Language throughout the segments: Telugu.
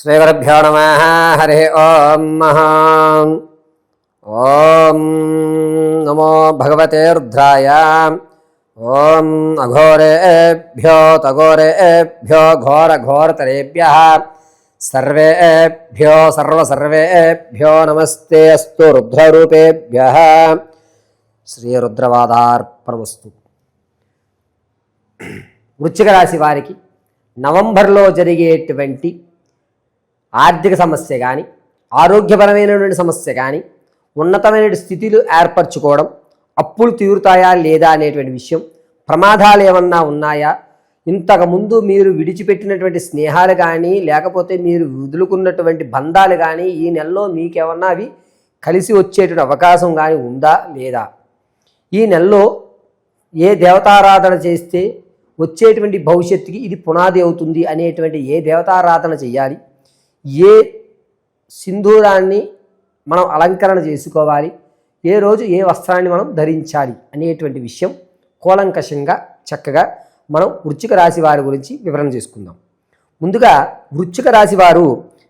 శ్రీగురుభ్యో నమ. హరి ఓం ఓం నమో భగవతే రుద్రాయ. ఓం అఘోరేభ్యో తఘోరేభ్యో ఘోర సర్వేభ్యో సర్వసర్వేభ్యో నమస్తే అస్తు రుద్రరూపేభ్య. శ్రీరుద్రవాదార్పణమస్తు. వృశ్చిక రాశి వారికి నవంబర్లో జరిగేటువంటి ఆర్థిక సమస్య కానీ ఆరోగ్యపరమైనటువంటి సమస్య కానీ ఉన్నతమైన స్థితిలు ఏర్పరచుకోవడం అప్పులు తీరుతాయా లేదా అనేటువంటి విషయం ప్రమాదాలు ఏమన్నా ఉన్నాయా? ఇంతకుముందు మీరు విడిచిపెట్టినటువంటి స్నేహాలు కానీ లేకపోతే మీరు వదులుకున్నటువంటి బంధాలు కానీ ఈ నెలలో మీకేమన్నా అవి కలిసి వచ్చేటువంటి అవకాశం కానీ ఉందా లేదా? ఈ నెలలో ఏ దేవతారాధన చేస్తే వచ్చేటువంటి భవిష్యత్తుకి ఇది పునాది అవుతుంది అనేటువంటి ఏ దేవతారాధన చేయాలి? ఏ సింధూరాన్ని మనం అలంకరణ చేసుకోవాలి? ఏ రోజు ఏ వస్త్రాన్ని మనం ధరించాలి? అనేటువంటి విషయం కూలంకషంగా చక్కగా మనం వృచ్చిక రాశి వారి గురించి వివరణ చేసుకుందాం. ముందుగా వృచ్చిక రాశి వారు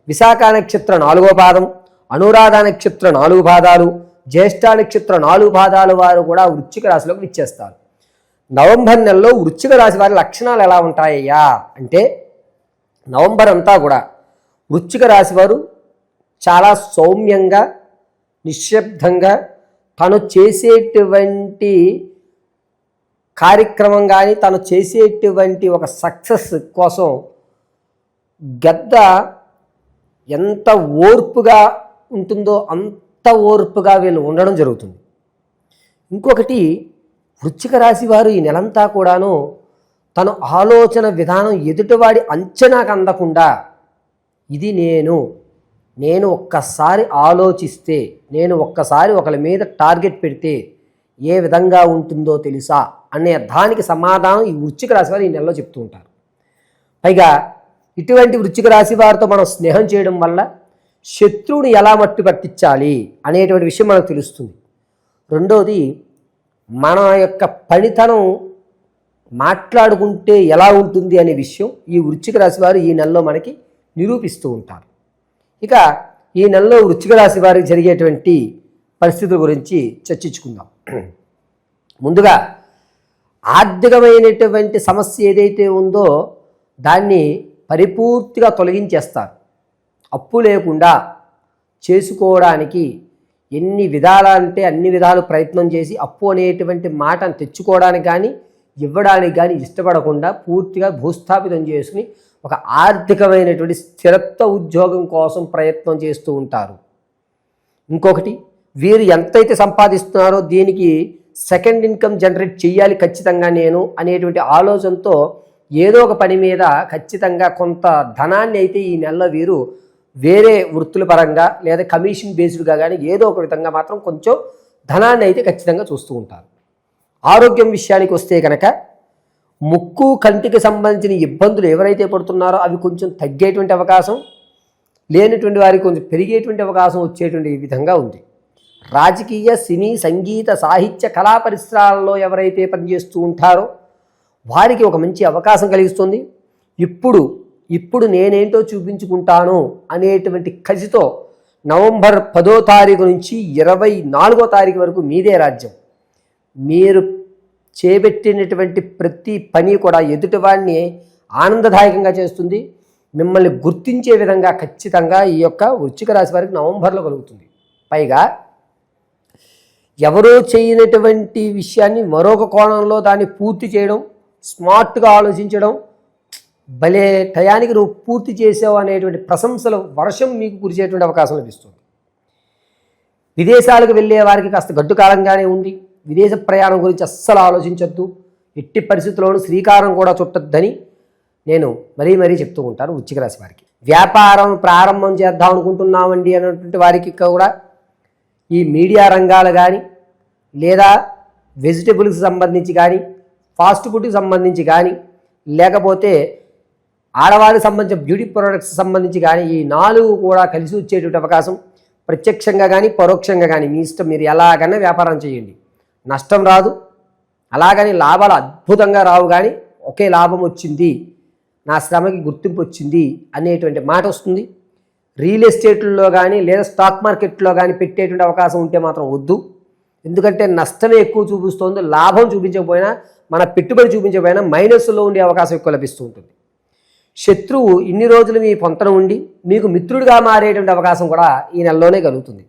విశాఖ నక్షత్ర నాలుగో పాదం అనురాధ నక్షత్ర నాలుగు పాదాలు జ్యేష్ఠ నక్షత్ర నాలుగు పాదాలు వారు కూడా వృచ్చిక రాశిలోకి విచ్చేస్తారు. నవంబర్ నెలలో వృచ్చిక రాశి వారి లక్షణాలు ఎలా ఉంటాయ్యా అంటే నవంబర్ అంతా కూడా వృచ్చిక రాశివారు చాలా సౌమ్యంగా నిశ్శబ్దంగా తను చేసేటువంటి కార్యక్రమం కానీ తను చేసేటువంటి ఒక సక్సెస్ కోసం గద్ద ఎంత ఓర్పుగా ఉంటుందో అంత ఓర్పుగా వీళ్ళు ఉండడం జరుగుతుంది. ఇంకొకటి వృచ్చిక రాశి వారు ఈ నెలంతా కూడాను తన ఆలోచన విధానం ఎదుటివాడి అంచనాకు అందకుండా ఇది నేను. నేను ఒక్కసారి ఆలోచిస్తే నేను ఒక్కసారి ఒకరి మీద టార్గెట్ పెడితే ఏ విధంగా ఉంటుందో తెలుసా అనే దానికి సమాధానం ఈ వృచ్చిక రాశి వారు ఈ నెలలో చెప్తూ ఉంటారు. పైగా ఇటువంటి వృచ్చిక రాశి వారితో మనం స్నేహం చేయడం వల్ల శత్రువుని ఎలా మట్టు పట్టించాలి అనేటువంటి విషయం మనకు తెలుస్తుంది. రెండోది మన యొక్క పనితనం మాట్లాడుకుంటే ఎలా ఉంటుంది అనే విషయం ఈ వృచ్చిక రాశి వారు ఈ నెలలో మనకి నిరూపిస్తూ ఉంటారు. ఇక ఈ నెలలో వృచ్చిక రాశి వారికి జరిగేటువంటి పరిస్థితుల గురించి చర్చించుకుందాం. ముందుగా ఆర్థికమైనటువంటి సమస్య ఏదైతే ఉందో దాన్ని పరిపూర్తిగా తొలగించేస్తారు. అప్పు లేకుండా చేసుకోవడానికి ఎన్ని విధాలంటే అన్ని విధాలు ప్రయత్నం చేసి అప్పు అనేటువంటి మాటను తెచ్చుకోవడానికి కానీ ఇవ్వడానికి కానీ ఇష్టపడకుండా పూర్తిగా భూస్థాపితం చేసుకుని ఒక ఆర్థికమైనటువంటి స్థిరత్వ ఉద్యోగం కోసం ప్రయత్నం చేస్తూ ఉంటారు. ఇంకొకటి వీరు ఎంతైతే సంపాదిస్తున్నారో దీనికి సెకండ్ ఇన్కమ్ జనరేట్ చేయాలి ఖచ్చితంగా నేను అనేటువంటి ఆలోచనతో ఏదో ఒక పని మీద ఖచ్చితంగా కొంత ధనాన్ని అయితే ఈ నెలలో వీరు వేరే వృత్తుల పరంగా లేదా కమిషన్ బేస్డ్గా కానీ ఏదో ఒక విధంగా మాత్రం కొంచెం ధనాన్ని అయితే ఖచ్చితంగా చూస్తూ ఉంటారు. ఆరోగ్యం విషయానికి వస్తే కనుక ముక్కు కంటికి సంబంధించిన ఇబ్బందులు ఎవరైతే పడుతున్నారో అవి కొంచెం తగ్గేటువంటి అవకాశం లేనటువంటి వారికి కొంచెం పెరిగేటువంటి అవకాశం వచ్చేటువంటి విధంగా ఉంది. రాజకీయ సినీ సంగీత సాహిత్య కళా పరిసరాలలో ఎవరైతే పనిచేస్తూ ఉంటారో వారికి ఒక మంచి అవకాశం కలిగిస్తుంది. ఇప్పుడు ఇప్పుడు నేనేంటో చూపించుకుంటాను అనేటువంటి కసితో నవంబర్ పదో తారీఖు నుంచి ఇరవై నాలుగో తారీఖు వరకు మీదే రాజ్యం. మీరు చేపెట్టినటువంటి ప్రతి పని కూడా ఎదుటివాడిని ఆనందదాయకంగా చేస్తుంది. మిమ్మల్ని గుర్తించే విధంగా ఖచ్చితంగా ఈ యొక్క వృచ్చిక రాశి వారికి నవంబర్లో కలుగుతుంది. పైగా ఎవరో చేయనటువంటి విషయాన్ని మరొక కోణంలో దాన్ని పూర్తి చేయడం స్మార్ట్గా ఆలోచించడం భలే టయానికి నువ్వు పూర్తి చేసావు అనేటువంటి ప్రశంసలు వర్షం మీకు కురిచేటువంటి అవకాశం లభిస్తుంది. విదేశాలకు వెళ్ళే వారికి కాస్త గడ్డు కాలంగానే ఉంది. విదేశ ప్రయాణం గురించి అస్సలు ఆలోచించొద్దు. ఎట్టి పరిస్థితుల్లోనూ శ్రీకారం కూడా చుట్టొద్దని నేను మరీ మరీ చెప్తూ ఉంటాను వృశ్చిక రాశి వారికి. వ్యాపారం ప్రారంభం చేద్దాం అనుకుంటున్నామండి అన్నటువంటి వారికి కూడా ఈ మీడియా రంగాలు కానీ లేదా వెజిటబుల్స్కి సంబంధించి కానీ ఫాస్ట్ ఫుడ్కి సంబంధించి కానీ లేకపోతే ఆడవారికి సంబంధించిన బ్యూటీ ప్రొడక్ట్స్ సంబంధించి కానీ ఈ నాలుగు కూడా కలిసి వచ్చేటువంటి అవకాశం ప్రత్యక్షంగా కానీ పరోక్షంగా కానీ మీ ఇష్టం. మీరు ఎలాగైనా వ్యాపారం చేయండి. నష్టం రాదు. అలాగని లాభాలు అద్భుతంగా రావు కానీ ఒకే లాభం వచ్చింది నా శ్రమకి గుర్తింపు వచ్చింది అనేటువంటి మాట వస్తుంది. రియల్ ఎస్టేట్లో కానీ లేదా స్టాక్ మార్కెట్లో కానీ పెట్టేటువంటి అవకాశం ఉంటే మాత్రం వద్దు. ఎందుకంటే నష్టమే ఎక్కువ చూపిస్తోంది లాభం చూపించకపోయినా మన పెట్టుబడి చూపించకపోయినా మైనస్లో ఉండే అవకాశం ఎక్కువ లభిస్తూ ఉంటుంది. శత్రువు ఇన్ని రోజులు మీ పొంతన ఉండి మీకు మిత్రుడిగా మారేటువంటి అవకాశం కూడా ఈ నెలలోనే కలుగుతుంది.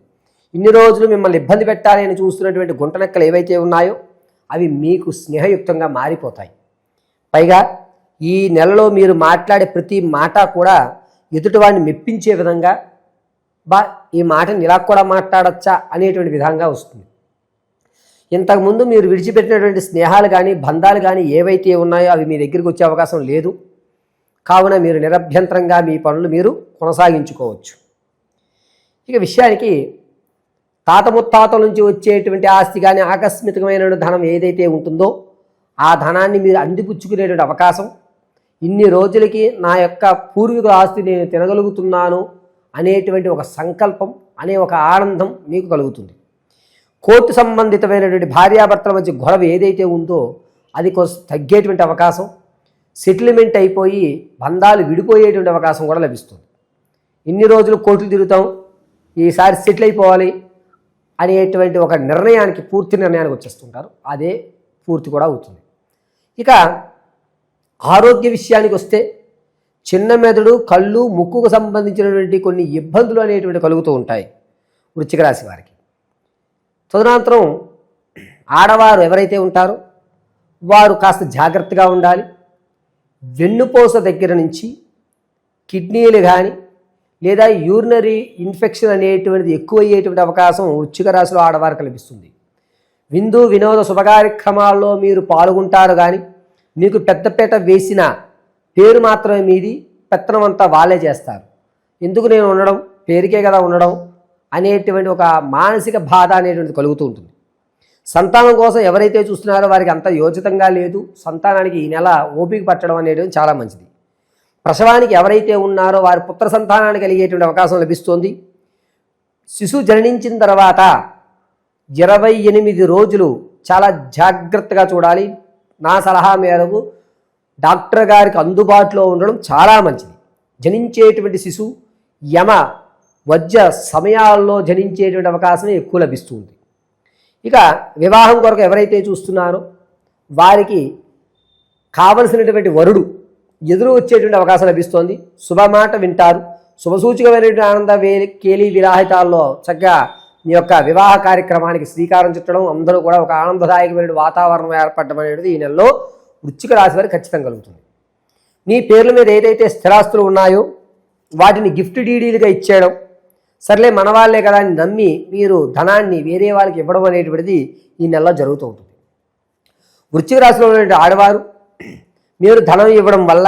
ఇన్ని రోజులు మిమ్మల్ని ఇబ్బంది పెట్టాలి అని చూస్తున్నటువంటి గుంటనక్కలు ఏవైతే ఉన్నాయో అవి మీకు స్నేహయుక్తంగా మారిపోతాయి. పైగా ఈ నెలలో మీరు మాట్లాడే ప్రతి మాట కూడా ఎదుటివాడిని మెప్పించే విధంగా బా ఈ మాటని ఇలా కూడా మాట్లాడచ్చా అనేటువంటి విధంగా వస్తుంది. ఇంతకుముందు మీరు విడిచిపెట్టినటువంటి స్నేహాలు కానీ బంధాలు కానీ ఏవైతే ఉన్నాయో అవి మీ దగ్గరికి వచ్చే అవకాశం లేదు. కావున మీరు నిరభ్యంతరంగా మీ పనులు మీరు కొనసాగించుకోవచ్చు. ఇక విషయానికి తాత ముత్తాతల నుంచి వచ్చేటువంటి ఆస్తి కానీ ఆకస్మికమైన ధనం ఏదైతే ఉంటుందో ఆ ధనాన్ని మీరు అందిపుచ్చుకునేటువంటి అవకాశం. ఇన్ని రోజులకి నా యొక్క పూర్వీకుల ఆస్తి నేను తినగలుగుతున్నాను అనేటువంటి ఒక సంకల్పం అనే ఒక ఆనందం మీకు కలుగుతుంది. కోర్టు సంబంధితమైనటువంటి భార్యాభర్తల మధ్య గొడవ ఏదైతే ఉందో అది కొంచెం తగ్గేటువంటి అవకాశం. సెటిల్మెంట్ అయిపోయి బంధాలు విడిపోయేటువంటి అవకాశం కూడా లభిస్తుంది. ఇన్ని రోజులు కోర్టులు తిరుగుతాం ఈసారి సెటిల్ అయిపోవాలి అనేటువంటి ఒక నిర్ణయానికి పూర్తి నిర్ణయానికి వచ్చేస్తుంటారు. అదే పూర్తి కూడా అవుతుంది. ఇక ఆరోగ్య విషయానికి వస్తే చిన్న మెదడు కళ్ళు ముక్కుకు సంబంధించినటువంటి కొన్ని ఇబ్బందులు అనేటువంటి కలుగుతూ ఉంటాయి వృచ్చిక రాశి వారికి. తదనంతరం ఆడవారు ఎవరైతే ఉంటారో వారు కాస్త జాగ్రత్తగా ఉండాలి. వెన్నుపూస దగ్గర నుంచి కిడ్నీలు కానీ లేదా యూరినరీ ఇన్ఫెక్షన్ అనేటువంటిది ఎక్కువ అయ్యేటువంటి అవకాశం వృచ్చిక రాశిలో ఆడవారికి లభిస్తుంది. విందు వినోద శుభకార్యక్రమాల్లో మీరు పాల్గొంటారు కానీ మీకు పెద్దపేట వేసిన పేరు మాత్రమే మీది పెత్తనం అంతా వాళ్ళే చేస్తారు. ఎందుకు నేను ఉండడం? పేరుకే కదా ఉండడం అనేటువంటి ఒక మానసిక బాధ అనేటువంటిది కలుగుతూ ఉంటుంది. సంతానం కోసం ఎవరైతే చూస్తున్నారో వారికి అంత యోచితంగా లేదు. సంతానానికి ఈ నెల ఓపిక పట్టడం అనేటువంటి చాలా మంచిది. ప్రసవానికి ఎవరైతే ఉన్నారో వారి పుత్ర సంతానాన్ని కలిగేటువంటి అవకాశం లభిస్తుంది. శిశువు జననించిన తర్వాత ఇరవై ఎనిమిది రోజులు చాలా జాగ్రత్తగా చూడాలి. నా సలహా మేరకు డాక్టర్ గారికి అందుబాటులో ఉండడం చాలా మంచిది. జనించేటువంటి శిశువు యమ వజ్ర సమయాల్లో జనించేటువంటి అవకాశం ఎక్కువ లభిస్తుంది. ఇక వివాహం కొరకు ఎవరైతే చూస్తున్నారో వారికి కావలసినటువంటి వరుడు ఎదురు వచ్చేటువంటి అవకాశం లభిస్తోంది. శుభమాట వింటారు. శుభసూచకమైనటువంటి ఆనంద వే కేలి విరాహితాల్లో చక్కగా మీ యొక్క వివాహ కార్యక్రమానికి శ్రీకారం చుట్టడం అందరూ కూడా ఒక ఆనందదాయకమైన వాతావరణం ఏర్పడడం అనేది ఈ నెలలో వృచ్చిక రాశి వారికి ఖచ్చితంగా కలుగుతుంది. మీ పేర్ల మీద ఏదైతే స్థిరాస్తులు ఉన్నాయో వాటిని గిఫ్ట్ డీడీలుగా ఇచ్చేయడం సర్లే మన వాళ్ళే కదా అని నమ్మి మీరు ధనాన్ని వేరే వాళ్ళకి ఇవ్వడం అనేటువంటిది ఈ నెలలో జరుగుతూ ఉంటుంది. వృచ్చిక రాశిలో ఉన్నటువంటి ఆడవారు మీరు ధనం ఇవ్వడం వల్ల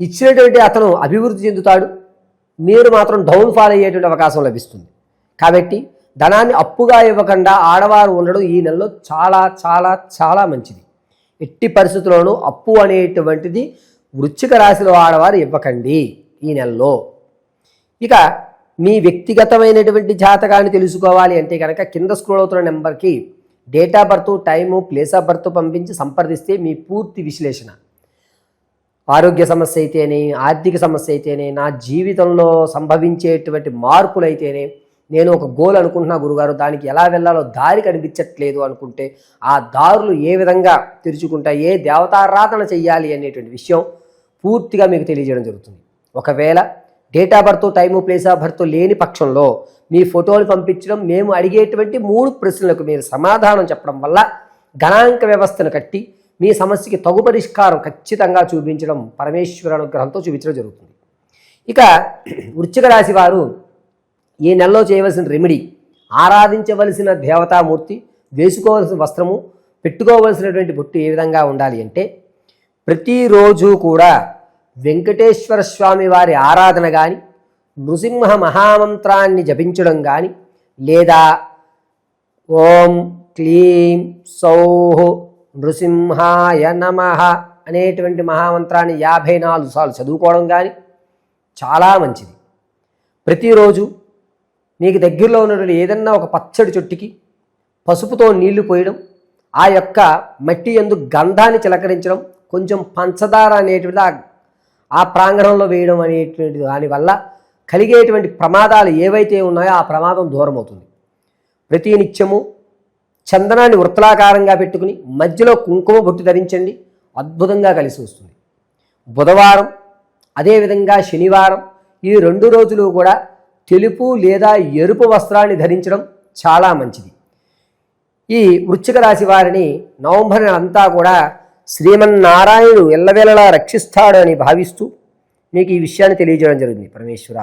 ఇచ్చినటువంటి అతను అభివృద్ధి చెందుతాడు. మీరు మాత్రం డౌన్ఫాల్ అయ్యేటువంటి అవకాశం లభిస్తుంది. కాబట్టి ధనాన్ని అప్పుగా ఇవ్వకుండా ఆడవారు ఉండడం ఈ నెలలో చాలా చాలా చాలా మంచిది. ఎట్టి పరిస్థితుల్లోనూ అప్పు అనేటువంటిది వృచ్చిక రాశిలో ఆడవారు ఇవ్వకండి ఈ నెలలో. ఇక మీ వ్యక్తిగతమైనటువంటి జాతకాన్ని తెలుసుకోవాలి అంటే కనుక కింద స్క్రోల్ అవుతున్న నెంబర్కి date of birth time place of birth పంపించి సంప్రదిస్తే మీ పూర్తి విశ్లేషణ. ఆరోగ్య సమస్య అయితేనే ఆర్థిక సమస్య అయితేనే నా జీవితంలో సంభవించేటువంటి మార్పులు అయితేనే నేను ఒక గోల్ అనుకుంటున్నా గురుగారు దానికి ఎలా వెళ్ళాలో దారి కనిపించట్లేదు అనుకుంటే ఆ దారులు ఏ విధంగా తెరుచుకుంటా ఏ దేవతారాధన చెయ్యాలి అనేటువంటి విషయం పూర్తిగా మీకు తెలియజేయడం జరుగుతుంది. ఒకవేళ date of birth time place of birth లేని పక్షంలో మీ ఫోటోలు పంపించడం మేము అడిగేటువంటి మూడు ప్రశ్నలకు మీరు సమాధానం చెప్పడం వల్ల గణాంక వ్యవస్థను కట్టి మీ సమస్యకి తగు పరిష్కారం ఖచ్చితంగా చూపించడం పరమేశ్వర అనుగ్రహంతో చూపించడం జరుగుతుంది. ఇక వృశ్చిక రాశి వారు ఈ నెలలో చేయవలసిన రెమెడీ ఆరాధించవలసిన దేవతామూర్తి వేసుకోవలసిన వస్త్రము పెట్టుకోవలసినటువంటి బొట్టు ఏ విధంగా ఉండాలి అంటే ప్రతిరోజు కూడా వెంకటేశ్వర స్వామి వారి ఆరాధన కానీ నృసింహ మహామంత్రాన్ని జపించడం కానీ లేదా ఓం క్లీం సౌహ్ నృసింహాయ నమ అనేటువంటి మహామంత్రాన్ని యాభై నాలుగు సార్లు చదువుకోవడం కానీ చాలా మంచిది. ప్రతిరోజు నీకు దగ్గరలో ఉన్నటువంటి ఏదన్నా ఒక పచ్చడి చెట్టుకి పసుపుతో నీళ్ళు పోయడం ఆ యొక్క మట్టి ఎందు గంధాన్ని చిలకరించడం కొంచెం పంచదార అనేటువంటిది ఆ- ఆ ప్రాంగణంలో వేయడం అనేటువంటి దానివల్ల కలిగేటువంటి ప్రమాదాలు ఏవైతే ఉన్నాయో ఆ ప్రమాదం దూరం అవుతుంది ప్రతి నిత్యము చందనాన్ని వృత్తలాకారంగా పెట్టుకుని మధ్యలో కుంకుమ బొట్టు ధరించండి అద్భుతంగా కలిసి వస్తుంది. బుధవారం అదేవిధంగా శనివారం ఈ రెండు రోజులు కూడా తెలుపు లేదా ఎరుపు వస్త్రాన్ని ధరించడం చాలా మంచిది. ఈ వృశ్చిక రాశి వారిని నవంబర్ అంతా కూడా శ్రీమన్నారాయణుడు ఎల్లవేళలా రక్షిస్తాడు అని భావిస్తూ మీకు ఈ విషయాన్ని తెలియజేయడం జరిగింది. పరమేశ్వర